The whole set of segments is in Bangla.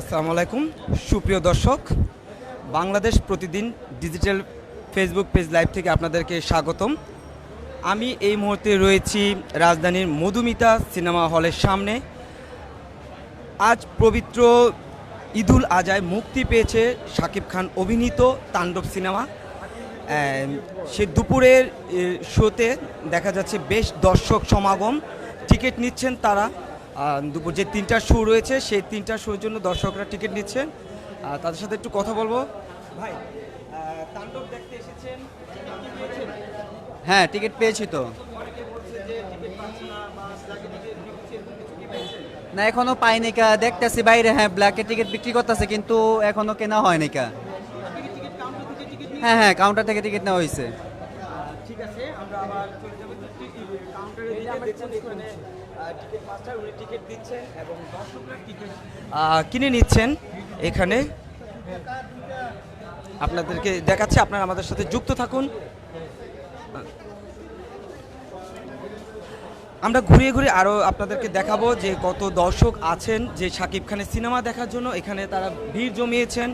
আসসালামু আলাইকুম। সুপ্রিয় দর্শক, বাংলাদেশ প্রতিদিন ডিজিটাল ফেসবুক পেজ লাইভ থেকে আপনাদেরকে স্বাগতম। আমি এই মুহূর্তে রয়েছি রাজধানীর মধুমিতা সিনেমা হলের সামনে। আজ পবিত্র ঈদুল আজায় মুক্তি পেয়েছে শাকিব খান অভিনীত তাণ্ডব সিনেমা। সে দুপুরের শোতে দেখা যাচ্ছে বেশ দর্শক সমাগম। টিকিট নিচ্ছেন তারা। দুপুর যে তিনটা শো রয়েছে সেই তিনটা শোর জন্য দর্শকরা টিকিট নিচ্ছেন। তাদের সাথে একটু কথা বলব। ভাই তাণ্ডব দেখতে এসেছেন হ্যাঁ টিকিট পেয়েছি তো। অনেকে বলছে যে টিকিট পাচ্ছে না এখনও পাইনি কা। দেখতেছি বাইরে হ্যাঁ ব্ল্যাকে টিকিট বিক্রি করতেছে কিন্তু এখনও কেনা হয়নি কা। আপনি কি টিকিট কাউন্টার থেকে টিকিট নিয়ে হ্যাঁ হ্যাঁ কাউন্টার থেকে টিকিট নেওয়া হয়েছে ঠিক আছে আমরা আবার চলে যাব কাউন্টারে এখানে কিনে নিচ্ছেন এখানে। আপনাদেরকে দেখাচ্ছে, আপনারা আমাদের সাথে যুক্ত থাকুন। আমরা ঘুরিয়ে ঘুরে আরও আপনাদেরকে দেখাবো যে কত দর্শক আছেন, যে সাকিব খানের সিনেমা দেখার জন্য। এখানে তারা ভিড় জমিয়েছেন।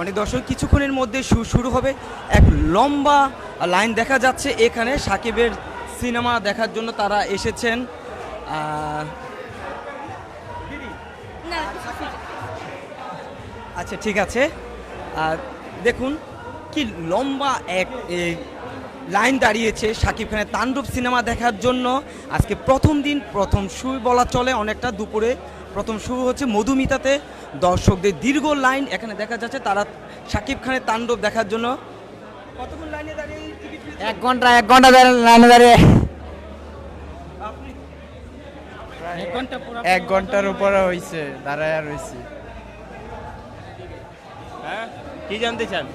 অনেক দর্শক কিছুক্ষণের মধ্যে শুরু হবে। এক লম্বা লাইন দেখা যাচ্ছে। এখানে সাকিবের সিনেমা দেখার জন্য তারা এসেছেন। আচ্ছা ঠিক আছে। আর দেখুন কি লম্বা এক লাইন দাঁড়িয়েছে শাকিব খানের তাণ্ডব সিনেমা দেখার জন্য। আজকে প্রথম দিন প্রথম শুরু বলা চলে অনেকটা দুপুরে। প্রথম শুরু হচ্ছে মধুমিতাতে। দর্শকদের দীর্ঘ লাইন এখানে দেখা যাচ্ছে তারা শাকিব খানের তাণ্ডব দেখার জন্য। কতক্ষণ লাইনে দাঁড়িয়ে এক ঘণ্টা এক ঘণ্টা লাইনে দাঁড়িয়ে আপনি এক ঘণ্টার উপরে হয়েছে দাঁড়ায় রয়েছি হ্যাঁ? কি জানতে চান?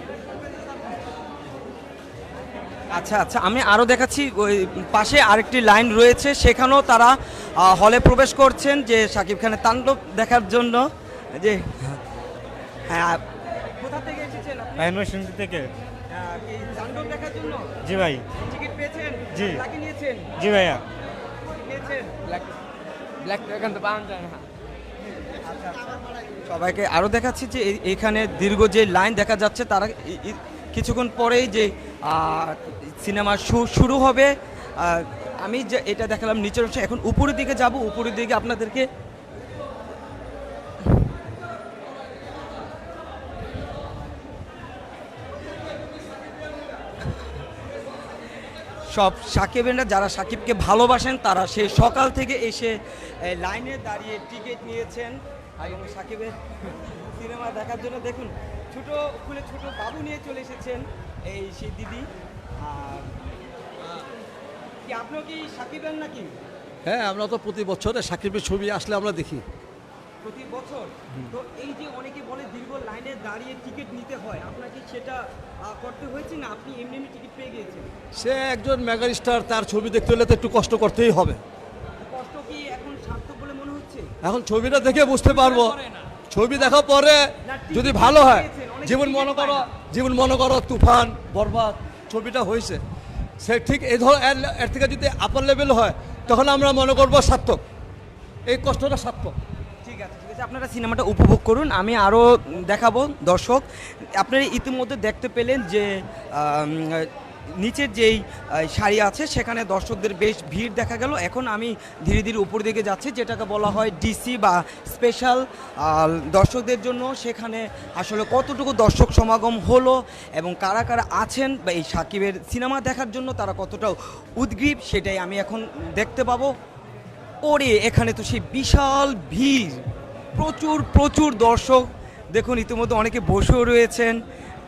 আচ্ছা আচ্ছা আমি আরও দেখাচ্ছি ওই পাশে আরেকটি লাইন রয়েছে সেখানেও তারা হলে প্রবেশ করছেন যে শাকিব খানের তাণ্ডব দেখার জন্য। যে হ্যাঁ কোথা থেকে এসেছেন আপনি? থেকে। তাণ্ডব দেখার জন্য? জি ভাই। টিকিট পেয়েছেন? জি। নিয়েছেন? জি ভাইয়া। নিয়েছেন? ব্ল্যাক ড্রাগন তো পাওয়া যায় না। সবাইকে আরও দেখাচ্ছি যে এখানে দীর্ঘ যে লাইন দেখা যাচ্ছে, তারা কিছুক্ষণ পরেই যে সিনেমা শুরু হবে। আমি যে এটা দেখালাম নিচের অংশে। এখন উপরের দিকে যাব। উপরের দিকে আপনাদেরকে সব সাকিবেরা যারা সাকিবকে ভালোবাসেন, তারা সেই সকাল থেকে এসে লাইনে দাঁড়িয়ে টিকিট নিয়েছেন। এবং সাকিবের সিনেমা দেখার জন্য দেখুন, ছোট খুলে ছোট বাবু নিয়ে চলে এসেছেন এই সেই দিদি। আর, কি আপনিও কি সাকিবের নাকি? হ্যাঁ আমরা তো প্রতি বছরে সাকিবের ছবি আসলে আমরা দেখি। প্রতি বছর। তো এই যে অনেকে বলে দীর্ঘ লাইনে দাঁড়িয়ে টিকিট নিতে হয় আপনাকে সেটা করতে হয়েছে না? আপনি এমনি এমনি টিকিট পেয়ে গিয়েছেন? সে একজন মেগা স্টার তার ছবি দেখতে হলে তো একটু কষ্ট করতেই হবে। কষ্ট কি এখন সার্থক বলে মনে হচ্ছে? এখন ছবিটা দেখে বুঝতে পারব। ছবি দেখা পরে যদি ভালো হয় জীবন মনে করো জীবন মনে করো তুফান বরবাদ ছবিটা হয়েছে। সে ঠিক এই ধর এর- থেকে যদি আপার লেভেল হয় তখন আমরা মনে করব সার্থক। এই কষ্টটা সার্থক। আপনারা সিনেমাটা উপভোগ করুন। আমি আরও দেখাবো, দর্শক। আপনারা ইতিমধ্যে দেখতে পেলেন যে নিচের যেই শাড়ি আছে, সেখানে দর্শকদের বেশ ভিড় দেখা গেল। এখন আমি ধীরে ধীরে উপর দিকে যাচ্ছি, যেটাকে বলা হয় ডিসি বা স্পেশাল দর্শকদের জন্য সেখানে আসলে কতটুকু দর্শক সমাগম হলো এবং কারা কারা আছেন বা এই সাকিবের সিনেমা দেখার জন্য তারা কতটা উদ্গ্রীব, সেটাই আমি এখন দেখতে পাবো। ওরে, এখানে তো সেই বিশাল ভিড়। প্রচুর প্রচুর দর্শক। দেখুন ইতিমধ্যে অনেকে বসেও রয়েছেন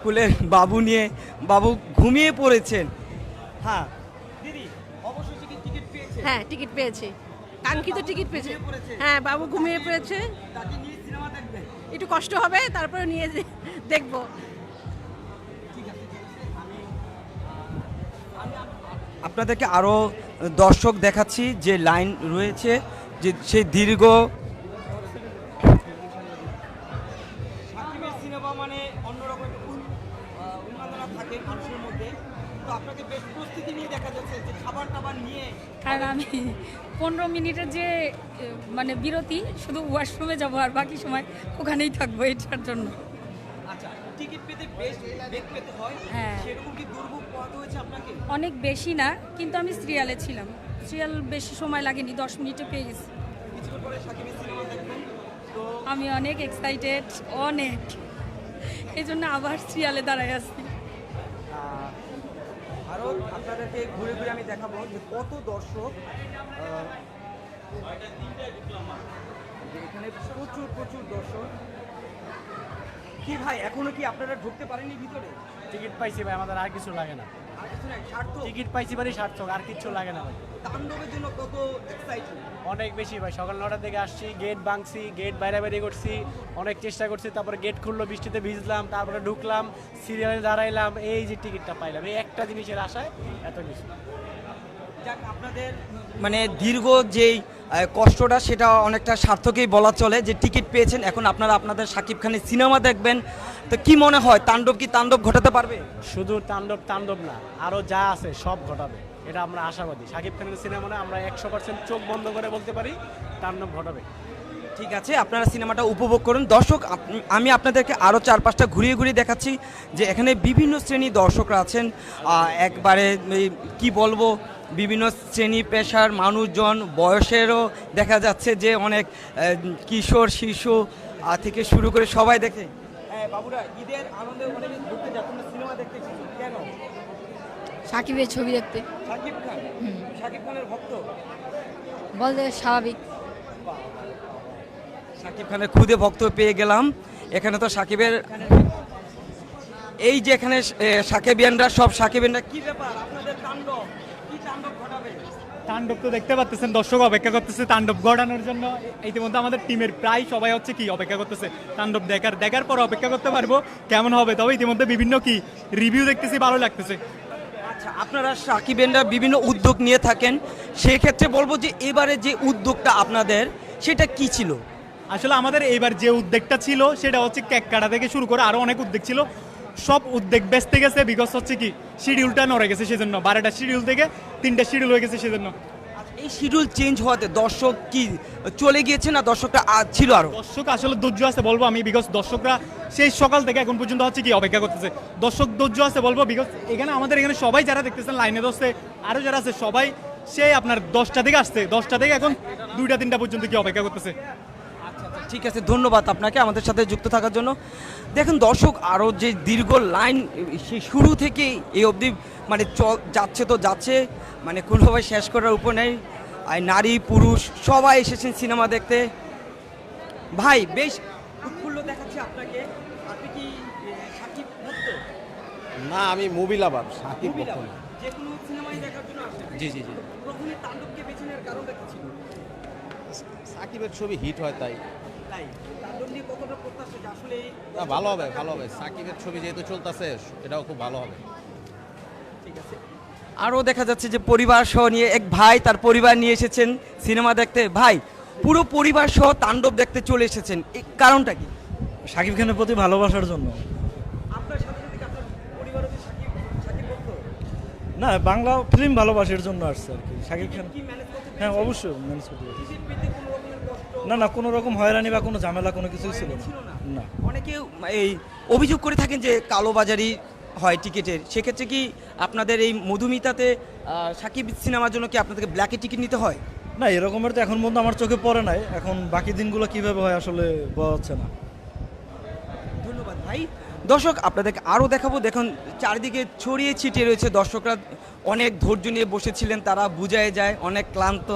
কুলের বাবু নিয়ে। বাবু ঘুমিয়ে পড়েছেন। হ্যাঁ দিদি অবশ্যই টিকিট পেয়েছে। হ্যাঁ টিকিট পেয়েছি। কাঙ্ক্ষিত টিকিট পেয়েছে। হ্যাঁ বাবু ঘুমিয়ে পড়েছে। একটু কষ্ট হবে তারপরে নিয়ে দেখব। আপনাদেরকে আরও দর্শক দেখাচ্ছি যে লাইন রয়েছে যে সেই দীর্ঘ কারণ আমি পনেরো মিনিটের যে মানে বিরতি শুধু ওয়াশরুমে যাব আর বাকি সময় ওখানেই থাকব এটার জন্য। আচ্ছা হয়। অনেক বেশি না কিন্তু আমি সিরিয়ালে ছিলাম। সিরিয়াল বেশি সময় লাগেনি দশ মিনিটে পেয়ে গেছি। আমি অনেক এক্সাইটেড অনেক। এই জন্য আবার সিরিয়ালে দাঁড়ায় আছি। আরও আপনাদেরকে ঘুরে ঘুরে আমি দেখাবো যে কত দর্শক এখানে প্রচুর প্রচুর দর্শক। কি ভাই, এখনও কি আপনারা ঢুকতে পারেননি ভিতরে? টিকিট পাইছি ভাই, আমাদের আর কিছু লাগে না। টিকিট পাইছি মানে সার্থক আর কিচ্ছু লাগে না ভাই। তাণ্ডবের জন্য কত এক্সাইটেড অনেক বেশি ভাই সকাল নটার দিকে আসছি গেট ভাঙছি গেট বাইরে বাইরে করছি অনেক চেষ্টা করছি তারপরে গেট খুললো বৃষ্টিতে ভিজলাম তারপরে ঢুকলাম সিরিয়ালে দাঁড়াইলাম এই যে টিকিটটা পাইলাম এই একটা জিনিসের আশায় এত কিছু। আপনাদের মানে দীর্ঘ যেই কষ্টটা সেটা অনেকটা সার্থকেই বলা চলে যে টিকিট পেয়েছেন। এখন আপনারা আপনাদের সাকিব খানের সিনেমা দেখবেন। তো কি মনে হয় তাণ্ডব কি তাণ্ডব ঘটাতে পারবে? শুধু তাণ্ডব তাণ্ডব না আরও যা আছে সব ঘটাবে। এটা আমরা আশাবাদী। শাকিব খানের সিনেমাটা আমরা একশো পার্সেন্ট চোখ বন্ধ করে বলতে পারি তাণ্ডব ঘটাবে। ঠিক আছে আপনারা সিনেমাটা উপভোগ করুন। দর্শক আমি আপনাদেরকে আরও চার পাঁচটা ঘুরিয়ে ঘুরিয়ে দেখাচ্ছি যে এখানে বিভিন্ন শ্রেণির দর্শকরা আছেন। একবারে কি বলব বিভিন্ন শ্রেণি পেশার মানুষজন বয়সেরও দেখা যাচ্ছে যে অনেক কিশোর শিশু থেকে শুরু করে সবাই দেখে। হ্যাঁ বাবুরা ঈদের আনন্দে অনেকে ঘুরতে যাচ্ছেন সিনেমা দেখতে কেন? সাকিবের ছবি দেখতে। খান? শাকিব খানের ভক্ত? বলতে স্বাভাবিক। সাকিব খানের খুদে ভক্ত পেয়ে গেলাম। এখানে তো সাকিবের এই যে এখানে সাকিবিয়ানরা সব সাকিবিয়ানরা কি ব্যাপার? আপনাদের তাণ্ডব? কি তাণ্ডব তো দেখতে পাচ্ছেন দর্শক অপেক্ষা করতেছে তাণ্ডব গড়ানোর জন্য। ইতিমধ্যে আমাদের টিমের প্রায় সবাই হচ্ছে কি অপেক্ষা করতেছে তাণ্ডব দেখার দেখার পর অপেক্ষা করতে পারব কেমন হবে। তবে ইতিমধ্যে বিভিন্ন কি রিভিউ দেখতেছি ভালো লাগতেছে। আচ্ছা আপনারা সাকিবিয়ানরা বিভিন্ন উদ্যোগ নিয়ে থাকেন। সেই ক্ষেত্রে বলব যে এবারে যে উদ্যোগটা আপনাদের সেটা কি ছিল? আসলে আমাদের এইবার যে উদ্যোগটা ছিল সেটা হচ্ছে কেক কাটা থেকে শুরু করে আরও অনেক উদ্যোগ ছিল। সব উদ্যোগ বেচতে গেছে বিকজ হচ্ছে কি শিডিউলটা নড়ে গেছে সেজন্য। বারোটা শিডিউল থেকে তিনটা শিডিউল হয়ে গেছে সেজন্য। এই শিডিউল চেঞ্জ হওয়াতে দর্শক কি চলে গিয়েছে না দর্শকটা আজ ছিল আরও? দর্শক আসলে ধৈর্য আছে বলব আমি বিকজ দর্শকরা সেই সকাল থেকে এখন পর্যন্ত হচ্ছে কি অপেক্ষা করতেছে। দর্শক ধৈর্য আছে বলব বিকজ এখানে আমাদের এখানে সবাই যারা দেখতেছেন লাইনে দোষে আরও যারা আছে সবাই সেই আপনার দশটা থেকে আসছে। দশটা থেকে এখন দুইটা তিনটা পর্যন্ত কি অপেক্ষা করতেছে। ঠিক আছে ধন্যবাদ আপনাকে আমাদের সাথে যুক্ত থাকার জন্য। দেখেন দর্শক আরও যে দীর্ঘ লাইন সে শুরু থেকে এই অবধি মানে চ- যাচ্ছে তো যাচ্ছে মানে কোনোভাবে শেষ করার উপর নেই। আর নারী পুরুষ সবাই এসেছেন সিনেমা দেখতে। ভাই বেশ উৎফুল্ল দেখাচ্ছে আপনাকে। আপনি কি সাকিব ভক্ত? না আমি মুভি লাভার সাকিব ভক্ত। যে কোনো সিনেমাই দেখার জন্য আসেন। জি জি জি। প্রথমে তাণ্ডবকে বেছে নেওয়ার কারণটা কি ছিল? সাকিবের ছবি হিট হয় তাই। না ভালো হবে ভালো হবে। সাকিবের ছবি যেহেতু চলতেছে এটাও খুব ভালো হবে। ঠিক আছে। আরও দেখা যাচ্ছে যে পরিবার সহ নিয়ে এক ভাই তার পরিবার নিয়ে এসেছেন সিনেমা দেখতে। ভাই পুরো পরিবার সহ তাণ্ডব দেখতে চলে এসেছেন এই কারণটা কি? শাকিব খানের প্রতি ভালোবাসার জন্য। আপনার সাথে সাথে কি আপনার পরিবারও কি সাকিব সাকিব ভক্ত? না বাংলা ফিল্ম ভালোবাসার জন্য আসছে আর কি শাকিব খান। হ্যাঁ অবশ্যই ম্যানেজ করতে না না কোনো রকম হয়রানি বা কোনো ঝামেলা কোনো কিছুই ছিল না। অনেকে এই অভিযোগ করে থাকেন যে কালোবাজারি হয় টিকিটের। সেক্ষেত্রে কি আপনাদের এই মধুমিতাতে সাকিব সিনেমার জন্য কি আপনাদেরকে ব্ল্যাকে টিকিট নিতে হয়? না এরকমের তো এখন পর্যন্ত আমার চোখে পড়ে নাই। এখন বাকি দিনগুলো কীভাবে হয় আসলে বোঝা যাচ্ছে না। ধন্যবাদ ভাই। দর্শক আপনাদেরকে আরও দেখাবো। দেখুন চারিদিকে ছড়িয়ে ছিটিয়ে রয়েছে দর্শকরা। অনেক ধৈর্য নিয়ে বসেছিলেন তারা বুঝায় যায় অনেক ক্লান্ত।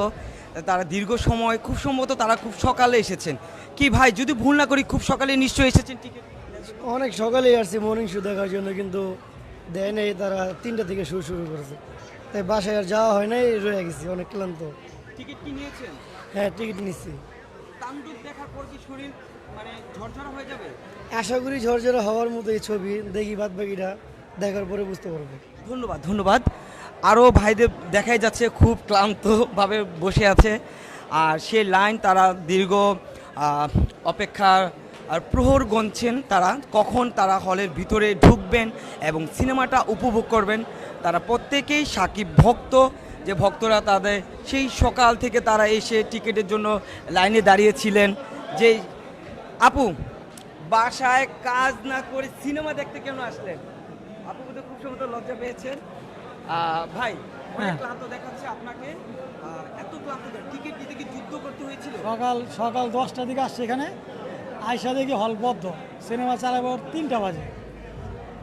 তারা দীর্ঘ সময় খুব সম্ভবত তারা খুব সকালে এসেছেন। কি ভাই যদি ভুল না করি খুব সকালে নিশ্চয়ই এসেছেন টিকিট অনেক সকালেই আসছি মর্নিং শো দেখার জন্য কিন্তু দেয় নেই তারা তিনটা থেকে শুরু শুরু করেছে। তাই বাসায় আর যাওয়া হয় নাই রয়ে গেছি অনেক ক্লান্ত। টিকিট কি নিয়েছেন? হ্যাঁ টিকিট নিচ্ছি তাণ্ডব দেখার পর কি শরীর মানে ঝরঝরা হয়ে যাবে? আশা করি ঝরঝরা হওয়ার মতো এই ছবি দেখি বাদ বাকিটা দেখার পরে বুঝতে পারব। ধন্যবাদ ধন্যবাদ। আরও ভাইদের দেখাই যাচ্ছে, খুব ক্লান্তভাবে বসে আছে। আর সেই লাইন তারা দীর্ঘ অপেক্ষার আর প্রহর গণছেন তারা। কখন তারা হলের ভিতরে ঢুকবেন এবং সিনেমাটা উপভোগ করবেন, তারা প্রত্যেকেই সাকিব ভক্ত। যে ভক্তরা তাদের সেই সকাল থেকে তারা এসে টিকিটের জন্য লাইনে দাঁড়িয়েছিলেন। যে, আপু, বাসায় কাজ না করে সিনেমা দেখতে কেন আসলেন? আপু খুব সময় লজ্জা পেয়েছেন। ভাই দেখাচ্ছে আপনাকে। এত টিকিট নিতে কি যুদ্ধ করতে হয়েছিল? সকাল সকাল দশটার দিকে আসছে এখানে। আইসা দেখি হল বদ্ধ। সিনেমা চালাবো তিনটা বাজে।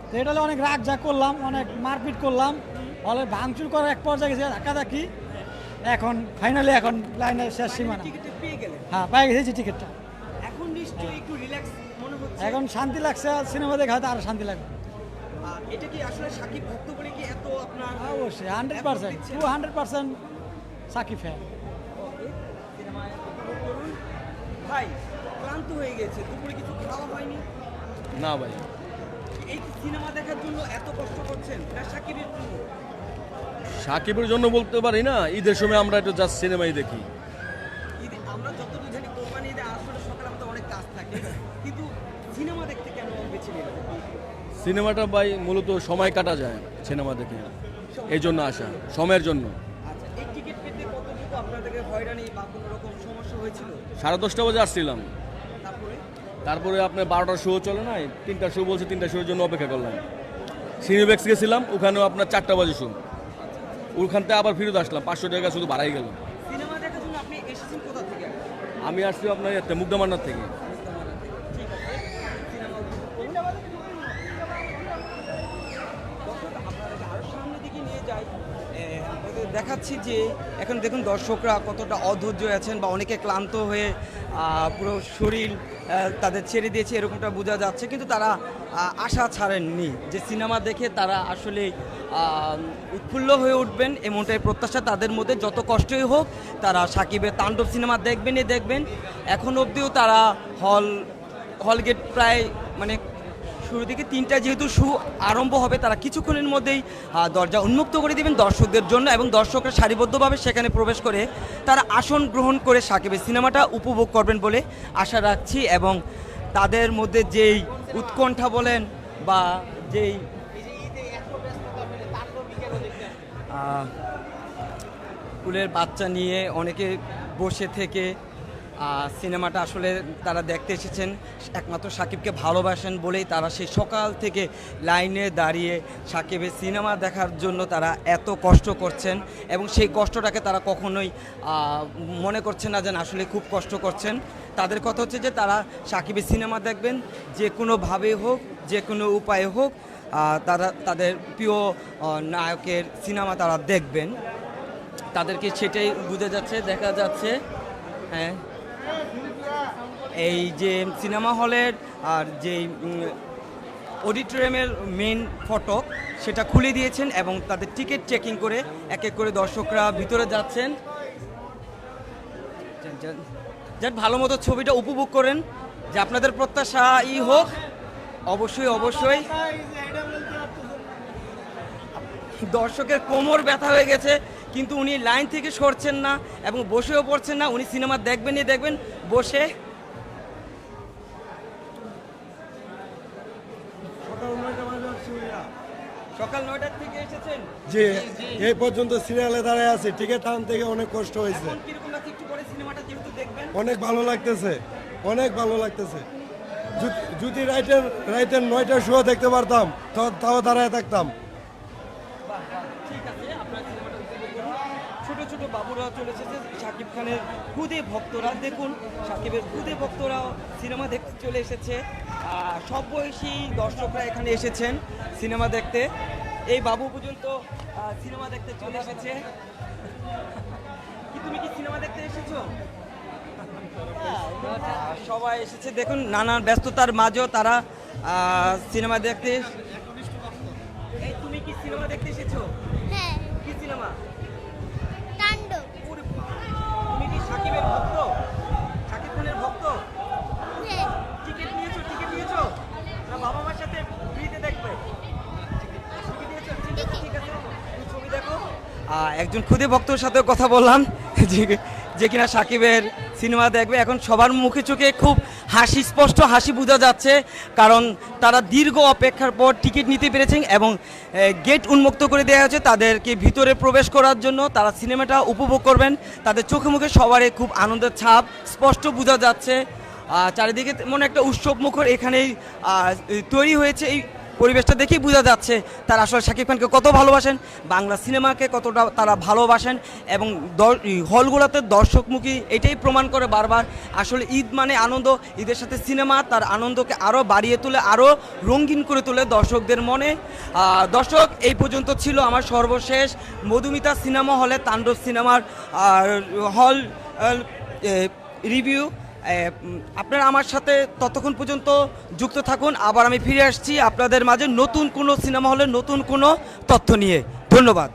তো এটা অনেক রাগ যা করলাম অনেক মারপিট করলাম। হলে ভাঙচুর করার এক পর্যায়ে গেছে ধাক্কা ধাক্কি এখন ফাইনালি এখন লাইনের শেষ সীমানা। টিকিটে পেয়ে হ্যাঁ পাই গেছি টিকিটটা এখন নিশ্চয়ই একটু রিল্যাক্স মনে হচ্ছে। এখন শান্তি লাগছে আর সিনেমা দেখে হয়তো আরও শান্তি লাগবে। এটা কি আসলে সাকিব ভক্ত বলে কি এত আপনার অবশ্যই hundred percent to hundred percent Shakib fan ভাই ক্লান্ত হয়ে গেছে দুপুরে কিছু খাওয়া হয়নি? না ভাই। এই সিনেমা দেখার জন্য এত কষ্ট করছেন না সাকিবের জন্য? সাকিবের জন্য বলতে পারি না ঈদের সময় আমরা একটু জাস্ট সিনেমাই দেখি। ঈদে আমরা যতদূর জানি কোরবানি ঈদে আসলে সকালে আমাদের অনেক কাজ থাকে। কিন্তু সিনেমা দেখতে কেন বেছে সিনেমাটা ভাই মূলত সময় কাটা যায়। সিনেমা দেখে এই জন্য আসা সময়ের জন্য। আচ্ছা সাড়ে দশটা বাজে আসছিলাম। তারপরে? আপনার বারোটার শো চলে নাই তিনটা শো বলছে তিনটা শোর জন্য অপেক্ষা করলাম। সিনেবেক্স গেছিলাম ওখানেও আপনার চারটা বাজে শো ওখান থেকে আবার ফিরত আসলাম পাঁচশো টাকা শুধু বাড়াই গেল। আমি আসছি আপনার মুগ্ধমান্নার থেকে। দেখাচ্ছি যে এখন দেখুন দর্শকরা কতটা অধৈর্য আছেন বা অনেকে ক্লান্ত হয়ে পুরো শরীর তাদের ছেড়ে দিয়েছে, এরকমটা বোঝা যাচ্ছে। কিন্তু তারা আশা ছাড়েননি যে সিনেমা দেখে তারা আসলে উৎফুল্ল হয়ে উঠবেন এমনটাই প্রত্যাশা তাদের মধ্যে। যত কষ্টই হোক, তারা সাকিবের তাণ্ডব সিনেমা দেখবেনই দেখবেন। এখন অবধিও তারা হল হল গেট প্রায় মানে শুরু থেকে তিনটা যেহেতু শু আরম্ভ হবে, তারা কিছুক্ষণের মধ্যেই দরজা উন্মুক্ত করে দিবেন দর্শকদের জন্য এবং দর্শকরা সারিবদ্ধভাবে সেখানে প্রবেশ করে তারা আসন গ্রহণ করে সাকিবের সিনেমাটা উপভোগ করবেন বলে আশা রাখছি এবং তাদের মধ্যে যেই উৎকণ্ঠা বলেন বা যেই স্কুলের বাচ্চা নিয়ে অনেকে বসে থেকে সিনেমাটা আসলে তারা দেখতে এসেছেন। একমাত্র সাকিবকে ভালোবাসেন বলেই তারা সেই সকাল থেকে লাইনে দাঁড়িয়ে সাকিবের সিনেমা দেখার জন্য তারা এত কষ্ট করছেন এবং সেই কষ্টটাকে তারা কখনোই মনে করছেন না যেন আসলে খুব কষ্ট করছেন। তাদের কথা হচ্ছে যে তারা সাকিবের সিনেমা দেখবেন, যে কোনোভাবে হোক, যে কোনো উপায়ে হোক তারা, তাদের প্রিয় নায়কের সিনেমা তারা দেখবেন। তাদেরকে সেটাই বুঝে যাচ্ছে, দেখা যাচ্ছে। হ্যাঁ। এই যে সিনেমা হলের আর যে অডিটোরিয়ামের মেন ফটক সেটা খুলে দিয়েছেন এবং তাদের টিকিট চেকিং করে এক এক করে দর্শকরা ভিতরে যাচ্ছেন। যান ভালো মতো ছবিটা উপভোগ করেন। যে আপনাদের প্রত্যাশা ই হোক, অবশ্যই অবশ্যই। দর্শকের কোমর ব্যথা হয়ে গেছে। কিন্তু উনি লাইন থেকে সরছেন না এবং বসেও পড়ছেন না। উনি সিনেমা দেখবেনই দেখবেন। বসে সকাল নয়টার থেকে এসেছেন? যে এই পর্যন্ত সিরিয়ালে দাঁড়ায় আছে। টিকিট টান থেকে অনেক কষ্ট হয়েছে। অনেক ভালো লাগতেছে। অনেক ভালো লাগতেছে। যদি- যদি রাইটের রাইটের নয়টার শো দেখতে পারতাম তাও দাঁড়ায় থাকতাম ঠিক আছে আপনার সিনেমাটা উপভোগ করুন ছোট বাবুরা চলে এসেছে। শাকিব খানের খুদে ভক্তরা, দেখুন, শাকিবের খুদে ভক্তরাও সিনেমা দেখতে চলে এসেছে। সব বয়সী দর্শকরা এখানে এসেছেন সিনেমা দেখতে। এই বাবু পর্যন্ত সিনেমা দেখতে চলে এসেছে। কি তুমি কি সিনেমা দেখতে এসেছ? সবাই এসেছে, দেখুন, নানান ব্যস্ততার মাঝেও তারা সিনেমা দেখতে তুমি কি সিনেমা দেখতে এসেছ হ্যাঁ কি সিনেমা তাণ্ডব ওরে বাবা, তুমি কি সাকিবের ভক্ত সাকিব খানের ভক্ত হ্যাঁ টিকিট নিয়েছো টিকিট নিয়েছো না বাবা মার সাথে ফ্রিতে দেখবে টিকিট নিয়েছো ঠিক আছে ঠিক আছে তুমি ছবি দেখো একজন খুদে ভক্তর সাথে কথা বললাম। যে কিনা সাকিবের সিনেমা দেখবে, এখন সবার মুখে চোখে খুব হাসি, স্পষ্ট হাসি বোঝা যাচ্ছে। কারণ তারা দীর্ঘ অপেক্ষার পর টিকিট নিতে পেরেছেন এবং গেট উন্মুক্ত করে দেওয়া হয়েছে তাদেরকে ভিতরে প্রবেশ করার জন্য। তারা সিনেমাটা উপভোগ করবেন। তাদের চোখে মুখে সবারই খুব আনন্দের ছাপ, স্পষ্ট বোঝা যাচ্ছে। চারিদিকে মনে একটা উৎসব মুখর এখানেই তৈরি হয়েছে। এই পরিবেশটা দেখেই বোঝা যাচ্ছে তারা আসলে শাকিব খানকে কত ভালোবাসেন, বাংলা সিনেমাকে কতটা তারা ভালোবাসেন এবং হলগুলোতে দর্শকমুখী এটাই প্রমাণ করে বারবার, আসলে ঈদ মানে আনন্দ, ঈদের সাথে সিনেমা তার আনন্দকে আরও বাড়িয়ে তোলে আরও রঙিন করে তোলে দর্শকদের মনে। দর্শক, এই পর্যন্ত ছিল আমার সর্বশেষ মধুমিতা সিনেমা হলে তাণ্ডব সিনেমার হল রিভিউ। আপনারা আমার সাথে ততক্ষণ পর্যন্ত যুক্ত থাকুন। আবার আমি ফিরে আসছি আপনাদের মাঝে নতুন কোনো সিনেমা হলে নতুন কোনো তথ্য নিয়ে। ধন্যবাদ।